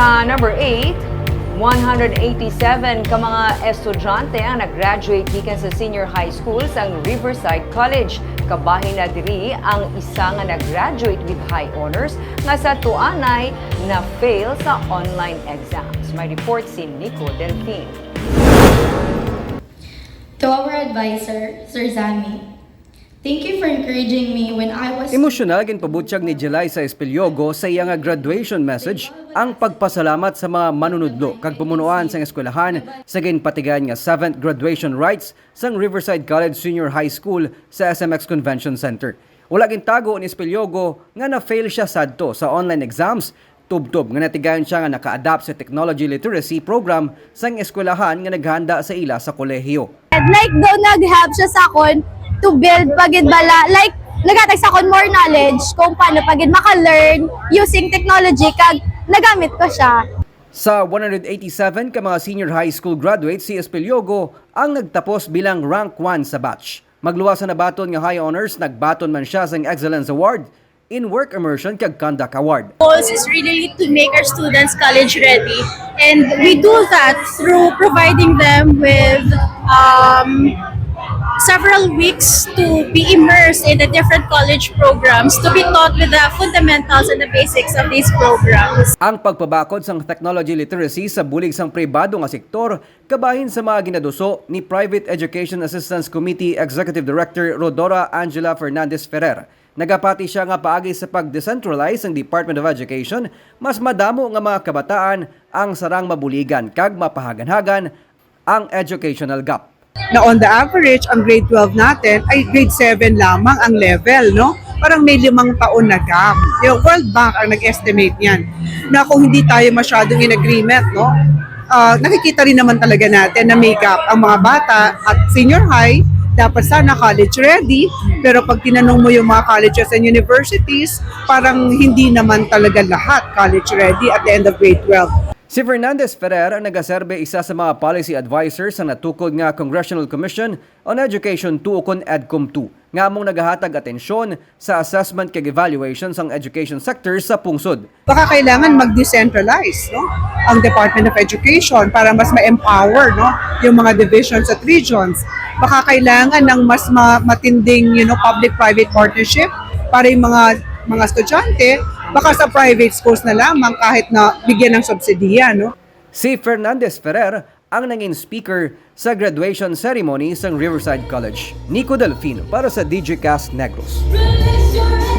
Sa number 8, 187 ka mga estudyante ang nag-graduate gikan sa senior high school sa Riverside College. Kabahin na diri ang isa nga nag-graduate with high honors nga sa tuanay na fail sa online exams. May report si Nico Delfin. To our advisor, Sir Zami, thank you for encouraging me when I was Emosyonal ginpabutyag ni Jelay sa Espilyogo sa iyang graduation message ang pagpasalamat sa mga manunudlo kag pumunuan sa eskwelahan sa ginpatigan nga 7th graduation rites sang Riverside College Senior High School sa SMX Convention Center. Wala gintago ni Espilyogo nga na-fail siya sadto sa online exams tubtob nga natigayon siya nga naka-adapt sa technology literacy program sang eskwelahan nga naghanda sa ila sa kolehiyo. like daw nag-help siya sa akon to build pagid bala like nagatag sa akon more knowledge kung paano pagid maka-learn using technology kag nagamit ko siya. Sa 187 ka mga senior high school graduates, si Espilyogo ang nagtapos bilang rank 1 sa batch. Magluwas sa nabaton nga high honors, nagbaton man siya sa Excellence Award in Work Immersion kag Conduct Award. goals is really to make our students college ready and we do that through providing them with um, several weeks to be immersed in the different college programs to be taught with the fundamentals and the basics of these programs Ang pagpabakod sang technology literacy sa bulig sang pribado nga sektor kabahin sa mga ginaduso ni Private Education Assistance Committee Executive Director Rodora Angela Fernandez Ferrer. Nagapati siya nga paagi sa pag-decentralize ang Department of Education, mas madamo nga mga kabataan ang sarang mabuligan kag mapahaganhagan ang educational gap. Na on the average, ang grade 12 natin ay grade 7 lamang ang level, no? Parang may limang taon na gap. Yung World Bank ang nag-estimate niyan na kung hindi tayo masyadong in agreement, no? ah, nakikita rin naman talaga natin na may gap ang mga bata at senior high dapat sana college ready pero pag tinanong mo yung mga colleges and universities parang hindi naman talaga lahat college ready at the end of grade 12 Si Fernandez Ferrer ang nagaserbe isa sa mga policy advisors sa natukod nga Congressional Commission on Education 2 ukon EDCOM 2 nga among nagahatag atensyon sa assessment kag evaluation sang education sector sa pungsod. baka kailangan mag-decentralize no? ang Department of Education para mas ma-empower no? yung mga divisions at regions. Baka kailangan ng mas ma- matinding you know, public-private partnership para yung mga mga estudyante, baka sa private schools na lamang kahit na bigyan ng subsidiya. No? Si Fernandez Ferrer ang nanging speaker sa graduation ceremony sa Riverside College. Nico Delfino para sa DJcast Negros. Release